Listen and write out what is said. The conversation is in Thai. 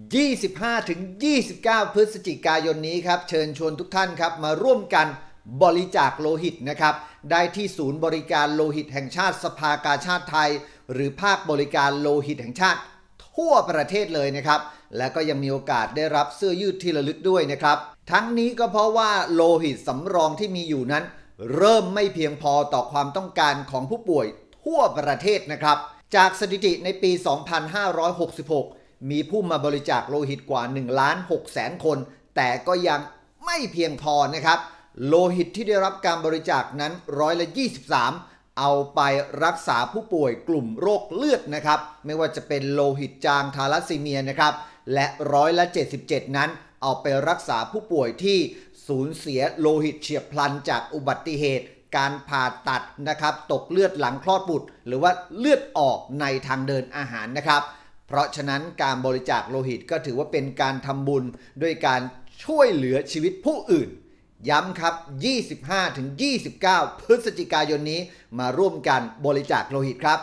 25 ถึง 29 พฤศจิกายนนี้ครับ เชิญชวนทุกท่านครับ มาร่วมกันบริจาคโลหิตนะครับ ได้ที่ศูนย์บริการโลหิตแห่งชาติสภากาชาติไทย หรือภาคบริการโลหิตแห่งชาติ ทั่วประเทศเลยนะครับ และก็ยังมีโอกาสได้รับเสื้อยืดที่ระลึกด้วยนะครับ ทั้งนี้ก็เพราะว่าโลหิตสำรองที่มีอยู่นั้น เริ่มไม่เพียงพอต่อความต้องการของผู้ป่วยทั่วประเทศนะครับ จากสถิติในปี 2566 มีผู้มาบริจาคโลหิตกว่า1ล้าน6แสนคน แต่ก็ยังไม่เพียงพอนะครับ โลหิตที่ได้รับการบริจาคนั้นร้อยละ 23 เอาไปรักษาผู้ป่วยกลุ่มโรคเลือดนะครับ ไม่ว่าจะเป็นโลหิตจางทาลัสซีเมียนะครับ และร้อยละ 77 นั้น เอาไปรักษาผู้ป่วยที่สูญเสียโลหิตเฉียบพลันจากอุบัติเหตุการผ่าตัดนะครับ ตกเลือดหลังคลอดบุตร หรือว่าเลือดออกในทางเดินอาหารนะครับ เพราะฉะนั้นการบริจาคโลหิตก็ถือว่าเป็นการทำบุญด้วยการช่วยเหลือชีวิตผู้อื่น ย้ำครับ 25-29 พฤศจิกายนนี้มาร่วมกันบริจาคโลหิตครับ